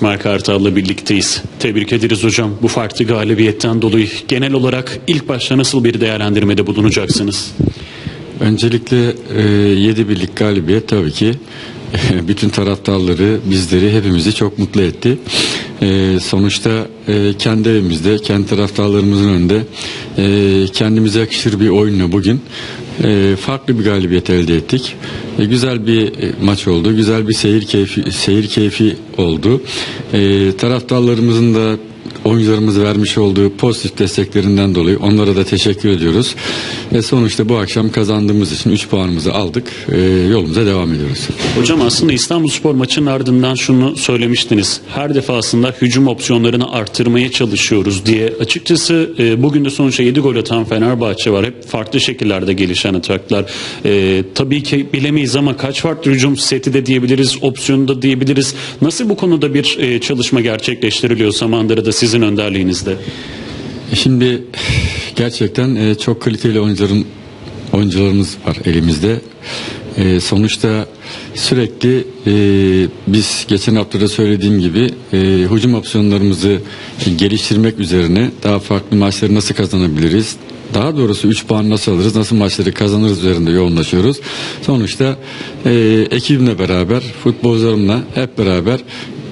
İsmail Kartal'la birlikteyiz. Tebrik ederiz hocam. Bu farklı galibiyetten dolayı genel olarak ilk başta nasıl bir değerlendirmede bulunacaksınız? Öncelikle e, 7 birlik galibiyet tabii ki bütün taraftarları, bizleri, hepimizi çok mutlu etti. E, sonuçta e, kendi evimizde, kendi taraftarlarımızın önünde e, kendimize yakışır bir oyunla bugün e, farklı bir galibiyet elde ettik. E, güzel bir e, maç oldu, güzel bir seyir keyfi, seyir keyfi oldu. E, taraftarlarımızın da oyuncularımız vermiş olduğu pozitif desteklerinden dolayı onlara da teşekkür ediyoruz. Ve sonuçta bu akşam kazandığımız için 3 puanımızı aldık. Ee, yolumuza devam ediyoruz. Hocam aslında İstanbulspor maçının ardından şunu söylemiştiniz. Her defasında hücum opsiyonlarını arttırmaya çalışıyoruz diye. Açıkçası e, bugün de sonuçta 7 gol atan Fenerbahçe var. Hep farklı şekillerde gelişen ataklar. E, tabii ki bilemeyiz ama kaç farklı hücum seti de diyebiliriz, opsiyonu da diyebiliriz. Nasıl bu konuda bir e, çalışma gerçekleştiriliyor Samandıra'da sizin önderliğinizde? E, Şimdi gerçekten e, çok kaliteli oyuncuların oyuncularımız var elimizde. E, sonuçta sürekli e, biz geçen hafta da söylediğim gibi e, hücum opsiyonlarımızı geliştirmek üzerine daha farklı maçları nasıl kazanabiliriz? Daha doğrusu 3 puan nasıl alırız, nasıl maçları kazanırız üzerinde yoğunlaşıyoruz. Sonuçta e, ekibimle beraber, futbolcularımla hep beraber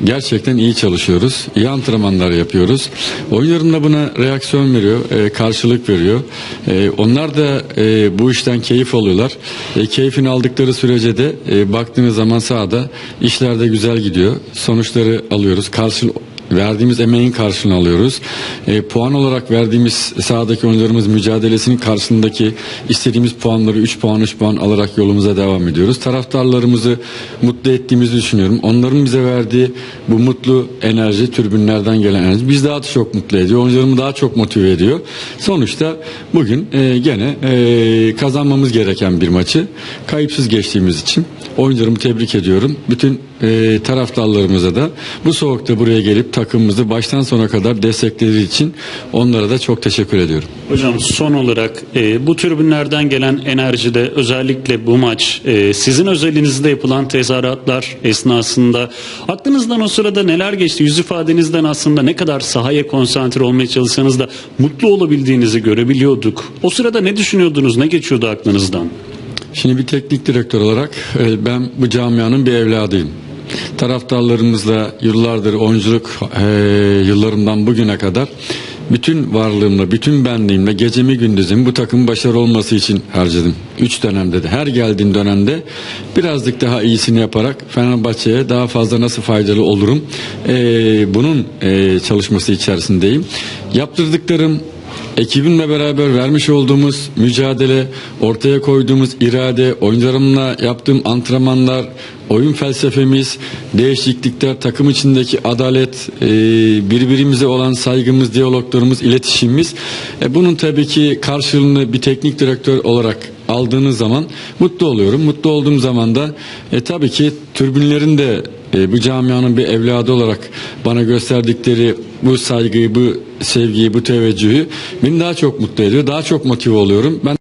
Gerçekten iyi çalışıyoruz. iyi antrenmanlar yapıyoruz. Oyuncularım da buna reaksiyon veriyor, e, karşılık veriyor. E, onlar da e, bu işten keyif alıyorlar. E, keyfini aldıkları sürece de e, baktığınız zaman sahada işler de güzel gidiyor. Sonuçları alıyoruz. Karşılık verdiğimiz emeğin karşılığını alıyoruz. E, puan olarak verdiğimiz sahadaki oyuncularımız mücadelesinin karşılığındaki istediğimiz puanları 3 puan 3 puan alarak yolumuza devam ediyoruz. Taraftarlarımızı mutlu ettiğimizi düşünüyorum. Onların bize verdiği bu mutlu enerji, tribünlerden gelen enerji biz daha çok mutlu ediyor. Oyuncularımı daha çok motive ediyor. Sonuçta bugün e, gene e, kazanmamız gereken bir maçı kayıpsız geçtiğimiz için oyuncularımı tebrik ediyorum. Bütün e, taraftarlarımıza da bu soğukta buraya gelip takımımızı baştan sona kadar destekleri için onlara da çok teşekkür ediyorum. Hocam son olarak e, bu tribünlerden gelen enerjide özellikle bu maç e, sizin özelinizde yapılan tezahüratlar esnasında aklınızdan o sırada neler geçti? Yüz ifadenizden aslında ne kadar sahaya konsantre olmaya çalışsanız da mutlu olabildiğinizi görebiliyorduk. O sırada ne düşünüyordunuz? Ne geçiyordu aklınızdan? Şimdi bir teknik direktör olarak e, ben bu camianın bir evladıyım. Taraftarlarımızla yıllardır oyunculuk e, yıllarımdan bugüne kadar bütün varlığımla, bütün benliğimle gecemi gündüzüm bu takımın başarılı olması için harcadım. Üç dönemde de her geldiğim dönemde birazcık daha iyisini yaparak Fenerbahçe'ye daha fazla nasıl faydalı olurum e, bunun e, çalışması içerisindeyim. Yaptırdıklarım ekibimle beraber vermiş olduğumuz mücadele, ortaya koyduğumuz irade, oyuncularımla yaptığım antrenmanlar, oyun felsefemiz, değişiklikler, takım içindeki adalet, e, birbirimize olan saygımız, diyaloglarımız, iletişimimiz. E, bunun tabii ki karşılığını bir teknik direktör olarak aldığınız zaman mutlu oluyorum. Mutlu olduğum zaman da e, tabii ki türbünlerin de e, bu camianın bir evladı olarak bana gösterdikleri bu saygıyı, bu sevgiyi, bu teveccühü beni daha çok mutlu ediyor. Daha çok motive oluyorum. Ben